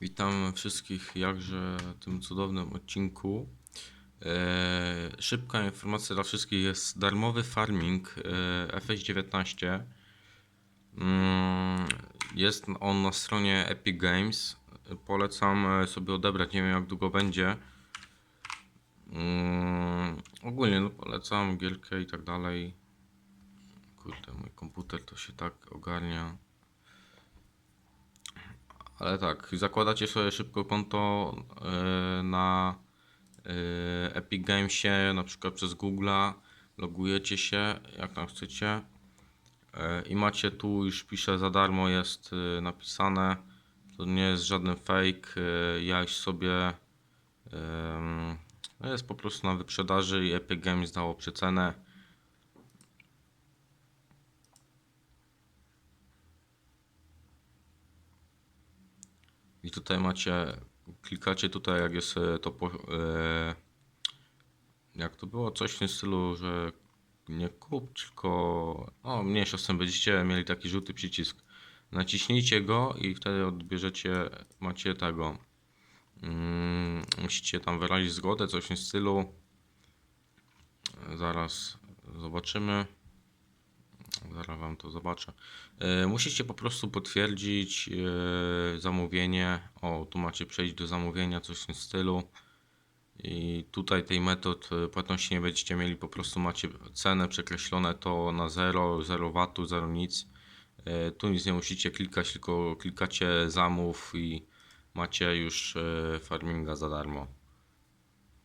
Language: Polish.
Witam wszystkich jakże tym cudownym odcinku. E, szybka informacja dla wszystkich jest darmowy farming e, FS19. Mm, jest on na stronie Epic Games. Polecam e, sobie odebrać, nie wiem jak długo będzie. Mm, ogólnie no, polecam gierkę i tak dalej. Kurde, mój komputer to się tak ogarnia. Ale tak, zakładacie sobie szybko konto e, na e, Epic Gamesie, na przykład przez Google'a, logujecie się jak tam chcecie e, i macie tu już pisze za darmo jest napisane, to nie jest żaden fake, e, ja już sobie no jest po prostu na wyprzedaży i Epic Games dało przecenę. I tutaj macie, klikacie tutaj jak jest e, to, po, e, jak to było, coś w tym stylu, że nie kup, tylko, o mniejsza z tym, będziecie mieli taki żółty przycisk. Naciśnijcie go i wtedy odbierzecie, macie tego, mm, musicie tam wyrazić zgodę, coś w tym stylu. Zaraz zobaczymy. Zaraz wam to zobaczę. E, Musicie po prostu potwierdzić e, zamówienie. O, tu macie przejść do zamówienia, coś w tym stylu. I tutaj tej metod e, płatności nie będziecie mieli, po prostu macie cenę przekreślone to na 0, 0 watu, 0 nic. Tu nic nie musicie klikać, tylko klikacie zamów i macie już farminga za darmo.